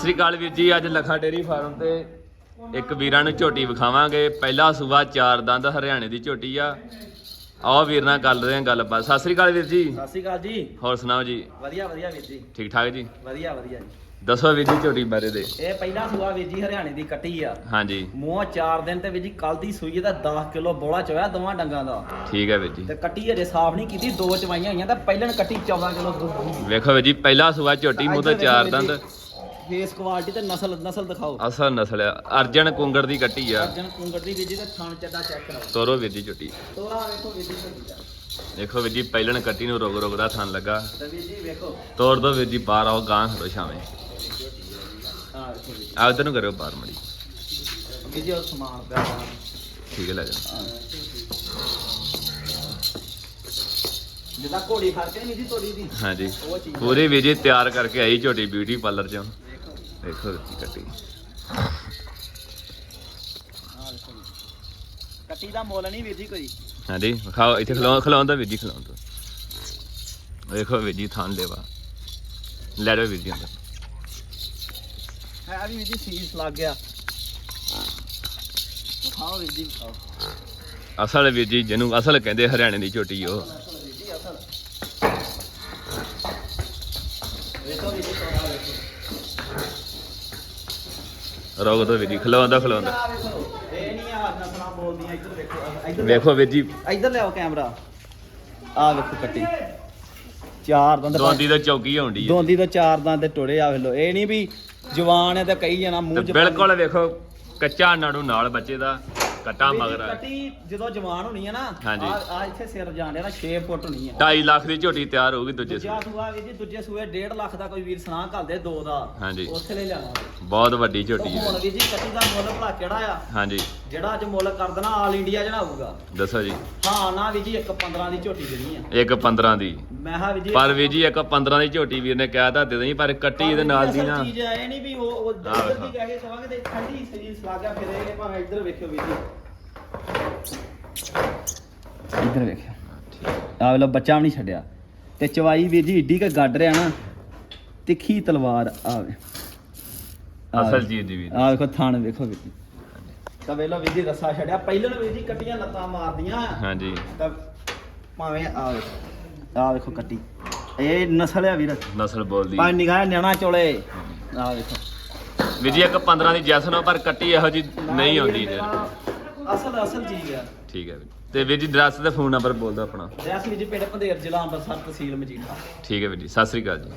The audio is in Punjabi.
ਸ੍ਰੀ ਅਕਾਲ ਵੀਰ ਜੀ ਅੱਜ ਲਖਾ ਡੇਰੀ ਫਾਰਮ ਤੇ ਇੱਕ ਵੀਰਾਂ ਨੂੰ ਝੋਟੀ ਵਿਖਾਵਾਂਗੇ। ਪਹਿਲਾ ਸੂਬਾ ਚਾਰ ਦੰਦ ਹਰਿਆਣੇ ਦੀ ਝੋਟੀ ਆ। ਆਓ ਵੀਰ ਨਾਲ ਗੱਲ ਰਹੇ ਹਾਂ ਗੱਲਬਾਤ। ਸਤਿ ਸ੍ਰੀ ਅਕਾਲ ਵੀਰ ਜੀ। ਸਤਿ ਸ਼੍ਰੀ ਅਕਾਲ ਜੀ। ਹੋਰ ਸੁਣਾਓ ਜੀ? ਵਧੀਆ ਵਧੀਆ ਵੀਰ ਜੀ। ਠੀਕ ਠਾਕ ਜੀ? ਵਧੀਆ ਵਧੀਆ ਜੀ। ਦੱਸੋ ਵੀਰ ਜੀ ਝੋਟੀ ਬਾਰੇ ਦੇ। ਇਹ ਪਹਿਲਾ ਸੂਆ ਵੀਰ ਜੀ ਹਰਿਆਣੇ ਦੀ ਕੱਟੀ ਆ। ਹਾਂਜੀ। ਮੂੰਹ 4 ਦਿਨ ਤੇ ਵੀਰ ਜੀ ਕੱਲ ਦੀ ਸੂਈ ਦਾ 10 ਕਿਲੋ ਬੋਲਾ ਚੋਇਆ ਦੋਵਾਂ ਡੰਗਾਂ ਦਾ। ਠੀਕ ਹੈ ਵੀਰ ਜੀ। ਤੇ ਕੱਟੀ ਅਜੇ ਸਾਫ਼ ਨਹੀਂ ਕੀਤੀ ਦੋ ਚਵਾਈਆਂ ਹੋਈਆਂ ਤਾਂ ਪਹਿਲਣ ਕੱਟੀ 14 ਕਿਲੋ ਦੁੱਧ ਵੇਖੋ ਵੀਰ ਜੀ ਪਹਿਲਾ ਸੂਬਾ ਝੋਟੀ ਮੂੰਹ ਤੋਂ ਚਾਰ ਦੰਦ। ਫੇਸ ਕੁਆਲਿਟੀ ਤੇ ਨਸਲ ਨਸਲ ਦਿਖਾਓ। ਅਸਲ ਨਸਲ ਆ। ਅਰਜਨ ਕੁੰਗੜ ਦੀ ਕੱਟੀ ਆ। ਅਰਜਨ ਕੁੰਗੜ ਦੀ ਵੀਰ ਜੀ ਦਾ ਥਣ ਚੱਡਾ ਚੈੱਕ ਕਰਾਓ। ਤੋਰੋ ਵੀਰ ਜੀ ਝੋਟੀ ਤੋਰਾ ਵੇਖੋ ਵੀਰ ਜੀ ਝੋਟੀ ਦਾ। ਦੇਖੋ ਵੀਰ ਜੀ ਪਹਿਲਣ ਕੱਟੀ ਨੂੰ ਰੋਗ ਰੋਗ ਦਾ ਥਣ ਲੱਗਾ। ਤੇ ਵੀਰ ਜੀ ਵੇਖੋ। ਤੋੜ ਦੋ ਵੀਰ ਜੀ ਬਾਹਰ ਆਓ ਗਾਂ ਖੜੋ ਛਾਵੇਂ ਆ ਉਧਰ ਨੂੰ ਕਰਿਓ ਬਾਹਰ ਮੜੀ। ਵੀਰ ਜੀ ਉਹ ਸਮਾਨ ਪਿਆ। ਠੀਕ ਹੈ ਲੈ ਜਾ। ਜਿੱਦਾਂ ਘੋੜੀ ਖੜ ਕੇ ਨਹੀਂ ਜੀ ਤੋੜੀ ਦੀ। ਹਾਂਜੀ। ਪੂਰੀ ਵੀਰ ਜੀ ਤਿਆਰ ਕਰਕੇ ਆਈ ਝੋਟੀ ਬਿਊਟੀ ਪਾਰਲਰ ਚੋਂ। ਦੇਖੋ ਕੀ ਕੱਟੀ। ਕੱਟੀ ਦਾ ਮੁੱਲ ਨਹੀਂ ਵੀਰ ਜੀ ਕੋਈ। ਹਾਂਜੀ ਖਾਓ ਇੱਥੇ ਖਲਾਉਂ ਖਲਾਉਂ ਦਾ ਵੀਰ ਜੀ ਖਲਾਉਂ ਦਾ ਦੇਖੋ ਵੀਰ ਜੀ ਥਾਂ ਲੈਵਾ। ਲੈ ਲਓ ਵੀਰ ਜੀ ਅੰਦਰ। ਹੈ ਵੀ ਵੀਰ ਜੀ ਸੀਸ ਲੱਗ ਗਿਆ। ਖਾਓ ਵੀਰ ਜੀ ਖਾਓ। ਅਸਲ ਵੀਰ ਜੀ ਜਿਹਨੂੰ ਅਸਲ ਕਹਿੰਦੇ ਹਰਿਆਣੇ ਦੀ ਝੋਟੀ ਉਹ ਵੀਰ ਜੀ ਅਸਲ ਵੇਖੋ ਵੀਰ ਜੀ ਤੋੜਾ ਵੇਖੋ ਰੋਗ ਤੋਂ ਵੀਰ ਜੀ ਖਲਾਉਂ ਦਾ ਖਲਾਉਂ ਦਾ ਆਹ ਵੇਖੋ ਇਹ ਨਹੀਂ ਆ ਨਸਲਾਂ ਬੋਲਦੀਆਂ ਇੱਧਰ ਵੇਖੋ ਇੱਧਰ ਵੇਖੋ ਵੀਰ ਜੀ। ਇੱਧਰ ਲਿਆਓ ਕੈਮਰਾ। ਆ ਵੇਖੋ ਕੱਟੀ ਚਾਰ ਦੰਦ ਦੋਂਦੀ ਦਾ ਚੌਕੀ ਹੋਣੀ ਹੈ ਦੋਂਦੀ ਤੋਂ ਚਾਰ ਦੰਦ ਟੁੜੇ ਆ ਵੇਲੋ ਇਹ ਨਹੀਂ ਵੀ ਜਵਾਨ ਹੈ ਤੇ ਕਈ ਜਣਾ ਮੂੰਹ ਤੇ ਚ ਬਿਲਕੁਲ ਵੇਖੋ ਕੱਚਾ ਨਾੜੂ ਨਾਲ ਬੱਚੇ ਦਾ। ਕੱਟਾ ਮਗਰ ਆ। ਕੱਟੀ ਜਦੋਂ ਜਵਾਨ ਹੋਣੀ ਹੈ ਨਾ ਹਾਂਜੀ। ਆ ਆ ਇੱਥੇ ਸਿਰ ਜਾਣ ਡਿਆ ਨਾ 6 ਫੁੱਟ ਹੋਣੀ ਹੈ 2.5 ਲੱਖ ਦੀ ਝੋਟੀ ਤਿਆਰ ਹੋਊਗੀ ਦੂਜੇ ਦੂਜਾ ਸੂਏ। ਸੂਆ ਵੀ ਜੀ ਦੂਜੇ ਸੂਏ 1.5 ਲੱਖ ਦਾ ਕੋਈ ਵੀਰ ਸੁਣਾ ਘੱਲਦੇ ਦੋ ਦਾ ਹਾਂਜੀ। ਉੱਥੇ ਲੈ ਜਾਣਾ ਬਹੁਤ ਵੱਡੀ ਉਹ ਝੋਟੀ ਹੁਣ ਹੈ ਵੀ ਜੀ ਕੱਟੀ ਦਾ ਮੁੱਲ ਭਲਾ ਕਿਹੜਾ ਆ? ਹਾਂਜੀ। ਜਿਹੜਾ ਅੱਜ ਮੁੱਲ ਕਰ ਦੇਣਾ ਆਲ ਇੰਡੀਆ ਜਿਹੜਾ ਹੋਊਗਾ। ਦੱਸੋ ਜੀ। ਹਾਂ ਨਾ ਵੀ ਜੀ ਇੱਕ 15 ਦੀ ਝੋਟੀ ਦੇਣੀ ਆ। ਇੱਕ 15 ਦੀ। ਮੈਂ ਹਾਂ ਵੀ ਜੀ ਪਰ ਵੀਰ ਜੀ ਇੱਕ 15 ਦੀ ਝੋਟੀ ਵੀਰ ਨੇ ਕਿਹਾ ਤਾਂ ਦੇ ਦੇਣੀ ਪਰ ਕੱਟੀ ਇਹਦੇ ਨਾਲ ਦੀ ਨਾ। ਚੀਜ਼ ਇਹ ਨਹੀਂ ਵੀ ਉਹ ਉਹ ਆਹ ਇੱਧਰ ਵੇਖੋ। ਦੀ ਕਹਿ ਕੇ ਕਵਾਂਗੇ ਤੇ ਠੰਡੀ ਸਰੀਰ ਸਲਾ ਗਿਆ ਫਿਰ ਇਹ ਭਾਵੇਂ ਇੱਧਰ ਵੇਖਿਓ ਵੀਰ ਜੀ। ਇੱਧਰ ਵੇਖਿਓ। ਆ ਵੇਲੋ ਬੱਚਾ ਵੀ ਨਹੀਂ ਛੱਡਿਆ। ਤੇ ਚਵਾਈ ਵੀਰ ਜੀ ਏਡੀ ਕ ਗੱਡ ਰਿਆ ਨਾ ਤਿੱਖੀ ਤਲਵਾਰ ਆਵੇ। ਅਸਲ ਚੀਜ਼ ਦੀ ਵੀਰ। ਆ ਵੇਖੋ ਥਣ ਵੇਖੋ ਵੀਰ ਜੀ। ਤਾਂ ਵੇਲੋ ਵੀਰ ਜੀ ਰੱਸਾ ਛੱਡਿਆ। ਪਹਿਲਾਂ ਵੀਰ ਜੀ ਕੱਟੀਆਂ ਲੱਤਾਂ ਮਾਰਦੀਆਂ। ਹਾਂਜੀ। ਤਾਂ ਭਾਵੇਂ ਆ ਵੇਖੋ। ਆ ਵੇਖੋ ਕੱਟੀ। ਇਹ ਨਸਲ ਆ ਵੀਰ। ਨਸਲ ਬੋਲਦੀ। ਪੰਜ ਨਿਗਾਹ ਨਿਆਣਾ ਚੋਲੇ। ਆ ਵੇਖੋ। ਵੀਰ ਜੀ ਇੱਕ 15 ਦੀ ਜੈਸਨ ਪਰ ਕੱਟੀ ਇਹੋ ਜੀ ਨਹੀਂ ਆਉਂਦੀ ਜੀ ਅਸਲ ਅਸਲ ਚੀਜ਼ ਆ। ਠੀਕ ਹੈ ਵੀਰ। ਤੇ ਵੀਰ ਜੀ ਡਰੈਸ ਤੇ ਫੋਨ ਨੰਬਰ ਬੋਲ ਦਿਓ ਆਪਣਾ ਰੈਸ ਵਿੱਚ ਪਿੰਡ ਪੰਧੇਰ ਜ਼ਿਲ੍ਹਾ ਅੰਮ੍ਰਿਤਸਰ ਤਹਿਸੀਲ ਮਜੀਠਾ। ਠੀਕ ਹੈ ਵੀਰ ਜੀ ਸਤਿ ਸ੍ਰੀ ਅਕਾਲ ਜੀ।